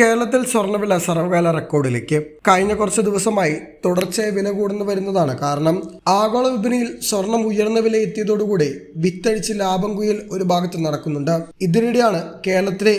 കേരളത്തിൽ സ്വർണവില സർവകാല റെക്കോർഡിലേക്ക് കഴിഞ്ഞ കുറച്ച് ദിവസമായി തുടർച്ചയായി വില കൂടുന്നു വരുന്നതാണ് കാരണം ആഗോള വിപണിയിൽ സ്വർണം ഉയർന്ന വില എത്തിയതോടുകൂടി വിറ്റഴിച്ച് ലാഭം കുയിൽ ഒരു ഭാഗത്ത് നടക്കുന്നുണ്ട്. ഇതിനിടെയാണ് കേരളത്തിലെ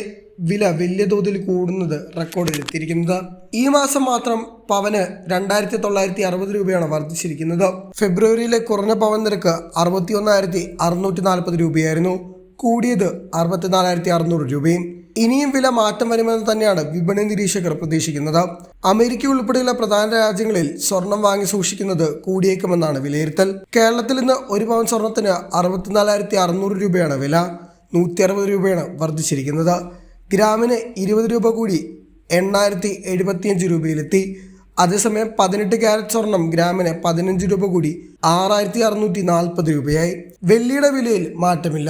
വില വലിയ തോതിൽ കൂടുന്നത് റെക്കോർഡിലെത്തിയിരിക്കുന്നത് ഈ മാസം മാത്രം പവന് രണ്ടായിരത്തി തൊള്ളായിരത്തി അറുപത് രൂപയാണ് വർദ്ധിച്ചിരിക്കുന്നത്. ഫെബ്രുവരിയിലെ കുറഞ്ഞ പവൻ നിരക്ക് അറുപത്തി ഒന്നായിരത്തി അറുന്നൂറ്റി നാൽപ്പത് രൂപയായിരുന്നു. കൂടിയത് അറുപത്തിനാലായിരത്തി അറുന്നൂറ് രൂപയും. ഇനിയും വില മാറ്റം വരുമെന്ന് തന്നെയാണ് വിപണി നിരീക്ഷകർ പ്രതീക്ഷിക്കുന്നത്. അമേരിക്ക ഉൾപ്പെടെയുള്ള പ്രധാന രാജ്യങ്ങളിൽ സ്വർണം വാങ്ങി സൂക്ഷിക്കുന്നത് കൂടിയേക്കുമെന്നാണ് വിലയിരുത്തൽ. കേരളത്തിൽ നിന്ന് ഒരു പവൻ സ്വർണത്തിന് അറുപത്തിനാലായിരത്തി അറുന്നൂറ് രൂപയാണ് വില. നൂറ്റി അറുപത് രൂപയാണ് വർദ്ധിച്ചിരിക്കുന്നത്. ഗ്രാമിന് ഇരുപത് രൂപ കൂടി എണ്ണായിരത്തി എഴുപത്തിയഞ്ച് രൂപയിലെത്തി. അതേസമയം പതിനെട്ട് ക്യാരറ്റ് സ്വർണം ഗ്രാമിന് പതിനഞ്ച് രൂപ കൂടി ആറായിരത്തി അറുന്നൂറ്റി നാൽപ്പത് രൂപയായി. വെള്ളിയുടെ വിലയിൽ മാറ്റമില്ല.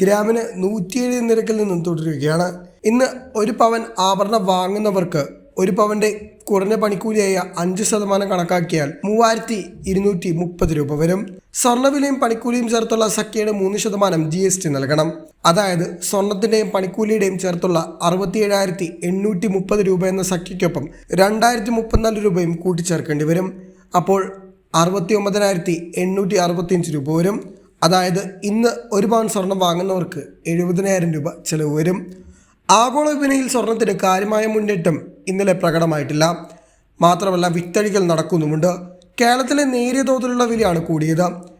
ഗ്രാമിന് നൂറ്റിയേഴ് നിരക്കിൽ നിന്നും തുടരുകയാണ്. ഇന്ന് ഒരു പവൻ ആഭരണം വാങ്ങുന്നവർക്ക് ഒരു പവന്റെ കുറഞ്ഞ പണിക്കൂലിയായ അഞ്ച് ശതമാനം കണക്കാക്കിയാൽ മൂവായിരത്തി ഇരുന്നൂറ്റി മുപ്പത് രൂപ വരും. സ്വർണവിലയും പണിക്കൂലിയും ചേർത്തുള്ള സഖ്യയുടെ മൂന്ന് ശതമാനം ജി എസ് ടി നൽകണം. അതായത് സ്വർണത്തിന്റെയും പണിക്കൂലിയുടെയും ചേർത്തുള്ള അറുപത്തി ഏഴായിരത്തി എണ്ണൂറ്റി മുപ്പത് രൂപ എന്ന സഖ്യയ്ക്കൊപ്പം രണ്ടായിരത്തി മുപ്പത്തിനാല് രൂപയും കൂട്ടിച്ചേർക്കേണ്ടി വരും. അപ്പോൾ അറുപത്തി ഒമ്പതിനായിരത്തി എണ്ണൂറ്റി അറുപത്തിയഞ്ച് രൂപ വരും. അതായത് ഇന്ന് ഒരു പവൻ സ്വർണം വാങ്ങുന്നവർക്ക് എഴുപതിനായിരം രൂപ ചിലവ് വരും. ആഗോള വിപണിയിൽ സ്വർണത്തിന് കാര്യമായ മുന്നേറ്റം ഇന്നലെ പ്രകടമായിട്ടില്ല. മാത്രമല്ല വിറ്റഴികൾ നടക്കുന്നുമുണ്ട്. കേരളത്തിലെ നേരിയ തോതിലുള്ള വിലയാണ് കൂടിയത്.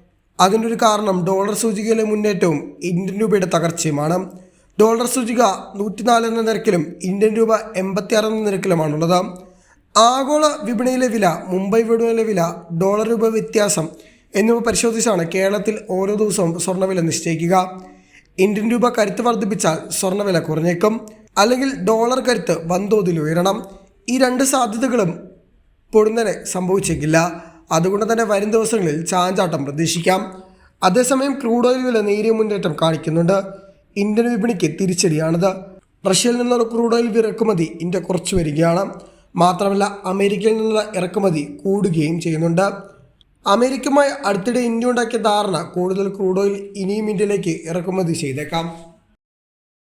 അതിനൊരു കാരണം ഡോളർ സൂചികയിലെ മുന്നേറ്റവും ഇന്ത്യൻ രൂപയുടെ തകർച്ചയുമാണ്. ഡോളർ സൂചിക നൂറ്റിനാല് എന്ന നിരക്കിലും ഇന്ത്യൻ രൂപ എൺപത്തിയാറ് എന്ന നിരക്കിലുമാണുള്ളത്. ആഗോള വിപണിയിലെ വില മുംബൈ വിപണിയിലെ വില ഡോളർ രൂപ വ്യത്യാസം എന്നിവ പരിശോധിച്ചാണ് കേരളത്തിൽ ഓരോ ദിവസവും സ്വർണവില നിശ്ചയിക്കുക. ഇന്ത്യൻ രൂപ കരുത്ത് വർദ്ധിപ്പിച്ചാൽ സ്വർണവില കുറഞ്ഞേക്കും. അല്ലെങ്കിൽ ഡോളർ കരുത്ത് വൻതോതിൽ ഉയരണം. ഈ രണ്ട് സാധ്യതകളും പൊടുന്നനെ സംഭവിച്ചേക്കില്ല. അതുകൊണ്ട് തന്നെ വരും ദിവസങ്ങളിൽ ചാഞ്ചാട്ടം പ്രതീക്ഷിക്കാം. അതേസമയം ക്രൂഡ് ഓയിൽ വില നേരിയ മുന്നേറ്റം കാണിക്കുന്നുണ്ട്. ഇന്ത്യൻ വിപണിക്ക് തിരിച്ചടിയാണിത്. റഷ്യയിൽ നിന്നുള്ള ക്രൂഡ് ഓയിൽ ഇറക്കുമതി ഇന്ത്യ കുറച്ചു വരികയാണ്. മാത്രമല്ല അമേരിക്കയിൽ നിന്നുള്ള ഇറക്കുമതി കൂടുകയും ചെയ്യുന്നുണ്ട്. അമേരിക്കയുമായി അടുത്തിടെ ഇന്ത്യ ഉണ്ടാക്കിയ ധാരണ കൂടുതൽ ക്രൂഡ് ഓയിൽ ഇനിയും ഇന്ത്യയിലേക്ക് ഇറക്കുമതി ചെയ്തേക്കാം.